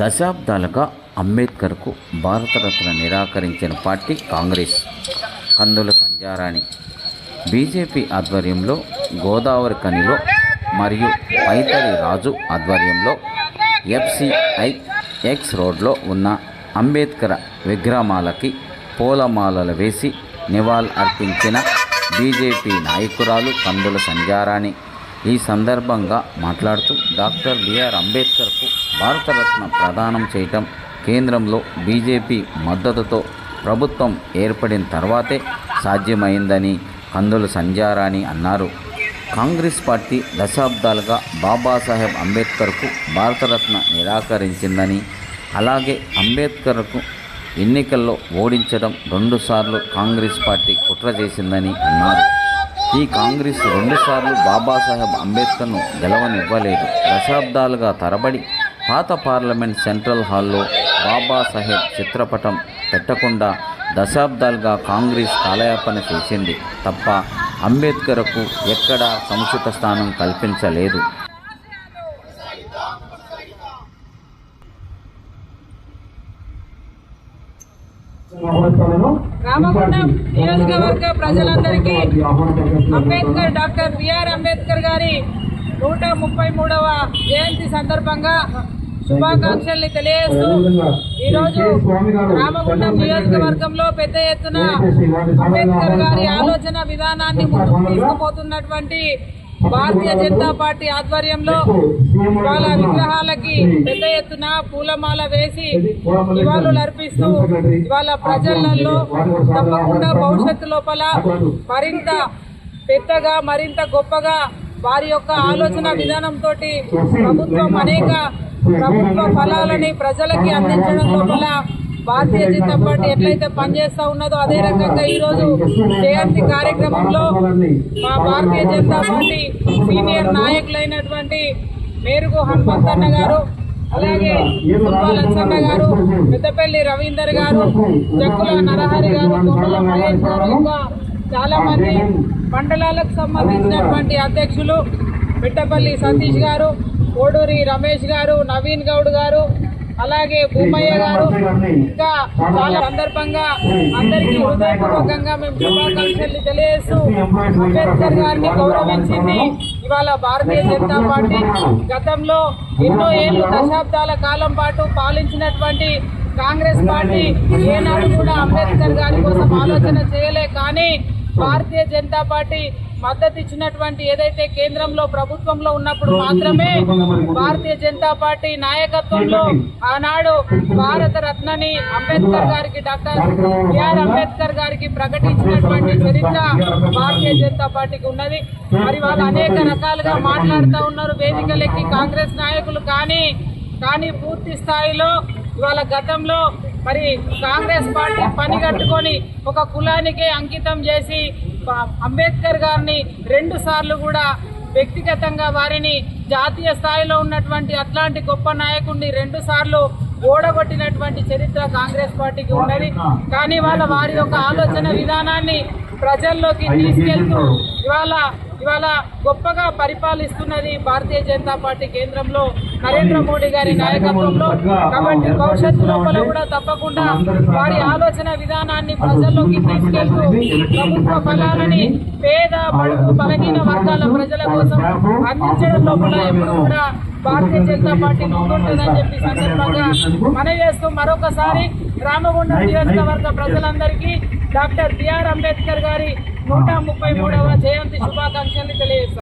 దశాబ్దాలుగా అంబేద్కర్కు భారతరత్న నిరాకరించిన పార్టీ కాంగ్రెస్. కందుల సంజారాణి. బీజేపీ ఆధ్వర్యంలో గోదావరి కనిలో మరియు పైతరి రాజు ఆధ్వర్యంలో ఎఫ్సిఐ ఎక్స్ రోడ్లో ఉన్న అంబేద్కర్ విగ్రహాలకి పూలమాలలు వేసి నివాళులు అర్పించిన బీజేపీ నాయకురాలు కందుల సంజారాణి ఈ సందర్భంగా మాట్లాడుతూ డాక్టర్ బిఆర్ అంబేద్కర్కు భారతరత్న ప్రదానం చేయటం కేంద్రంలో బీజేపీ మద్దతుతో ప్రభుత్వం ఏర్పడిన తర్వాతే సాధ్యమైందని కందుల సంజారాణి అన్నారు. కాంగ్రెస్ పార్టీ దశాబ్దాలుగా బాబాసాహెబ్ అంబేద్కర్కు భారతరత్న నిరాకరించిందని అలాగే అంబేద్కర్కు ఎన్నికల్లో ఓడించడం రెండుసార్లు కాంగ్రెస్ పార్టీ కుట్ర చేసిందని అన్నారు. ఈ కాంగ్రెస్ రెండుసార్లు బాబాసాహెబ్ అంబేద్కర్ను గెలవనివ్వలేదు. దశాబ్దాలుగా తరబడి పాత పార్లమెంట్ సెంట్రల్ హాల్లో బాబాసాహెబ్ చిత్రపటం పెట్టకుండా దశాబ్దాలుగా కాంగ్రెస్ కాలయాపన చేసింది తప్ప అంబేద్కర్కు ఎక్కడా సముచిత స్థానం కల్పించలేదు. రామగుండం నియోజకవర్గ ప్రజలందరికీ అంబేద్కర్ డాక్టర్ బిఆర్ అంబేద్కర్ గారి నూట ముప్పై మూడవ జయంతి సందర్భంగా శుభాకాంక్షల్ని తెలియజేస్తూ ఈరోజు రామగుండం నియోజకవర్గంలో పెద్ద ఎత్తున అంబేద్కర్ గారి ఆలోచన విధానాన్ని ముందుకు తీసుకుపోతున్నటువంటి భారతీయ జనతా పార్టీ ఆధ్వర్యంలో వాళ్ళ విగ్రహాలకి పెద్ద ఎత్తున పూలమాల వేసి నివాళులు అర్పిస్తూ ఇవాళ ప్రజలలో తప్పకుండా భవిష్యత్తు లోపల మరింత పెద్దగా మరింత గొప్పగా వారి యొక్క ఆలోచన విధానంతో ప్రభుత్వం అనేక ప్రభుత్వ ఫలాలని ప్రజలకి అందించడం లోపల భారతీయ జనతా పార్టీ ఎట్లయితే పనిచేస్తా ఉన్నదో అదే రకంగా ఈ రోజు జయంతి కార్యక్రమంలో మా భారతీయ జనతా పార్టీ సీనియర్ నాయకులైనటువంటి మేరుగు హనుమంతన్న గారు అలాగే సుబ్బా గారు పెద్దపల్లి రవీందర్ గారు జక్కుల నరహరి గారు మహేష్ గారు ఇంకా చాలా మంది మండలాలకు సంబంధించినటువంటి అధ్యక్షులు మిట్టపల్లి సతీష్ గారు కోడూరి రమేష్ గారు నవీన్ గౌడ్ గారు అలాగే భూమయ్య గారు ఇంకా చాలా సందర్భంగా అందరికీ హృదయపూర్వకంగా మేము శుభాకాంక్షలు తెలియజేస్తూ అంబేద్కర్ గారిని గౌరవించింది ఇవాళ భారతీయ జనతా పార్టీ గతంలో ఎన్నో ఏళ్ళు దశాబ్దాల కాలం పాటు పాలించినటువంటి కాంగ్రెస్ పార్టీ ఏనాడు కూడా అంబేద్కర్ గారి కోసం ఆలోచన చేయలే కానీ భారతీయ జనతా పార్టీ మద్దతు ఇచ్చినటువంటి ఏదైతే కేంద్రంలో ప్రభుత్వంలో ఉన్నప్పుడు మాత్రమే భారతీయ జనతా పార్టీ నాయకత్వంలో ఆనాడు భారత రత్నని అంబేద్కర్ గారికి డాక్టర్ బిఆర్ అంబేద్కర్ గారికి ప్రకటించినటువంటి చరిత్ర భారతీయ జనతా పార్టీకి ఉన్నది. మరి వాళ్ళు అనేక రకాలుగా మాట్లాడుతూ ఉన్నారు. వేదికలెక్కి కాంగ్రెస్ నాయకులు కానీ కానీ పూర్తి స్థాయిలో ఇవాళ గతంలో మరి కాంగ్రెస్ పార్టీ పని కట్టుకొని ఒక కులానికే అంకితం చేసి అంబేద్కర్ గారిని రెండు సార్లు కూడా వ్యక్తిగతంగా వారిని జాతీయ స్థాయిలో ఉన్నటువంటి అట్లాంటి గొప్ప నాయకుడిని రెండు సార్లు ఓడగొట్టినటువంటి చరిత్ర కాంగ్రెస్ పార్టీకి ఉన్నది. కానీ వాళ్ళ వారి యొక్క ఆలోచన విధానాన్ని ప్రజల్లోకి తీసుకెళ్తూ ఇవాళ ఇవాళ గొప్పగా పరిపాలిస్తున్నది భారతీయ జనతా పార్టీ కేంద్రంలో నరేంద్ర మోడీ గారి నాయకత్వంలో. కాబట్టి భవిష్యత్తు లోపల కూడా తప్పకుండా వారి ఆలోచన విధానాన్ని ప్రజల్లోకి తీసుకెళ్తూ ప్రభుత్వ ఫలాలని పేద బడుగు బలహీన వర్గాల ప్రజల కోసం అందించడం లోపల ఎప్పుడు కూడా భారతీయ జనతా పార్టీ ముందుంటుందని చెప్పి సందర్భంగా మనవి చేస్తూ మరొకసారి రామగుండం నియోజకవర్గ ప్రజలందరికీ డాక్టర్ బిఆర్ అంబేద్కర్ గారి నూట ముప్పై మూడవ జయంతి శుభాకాంక్షలు తెలియజేస్తాం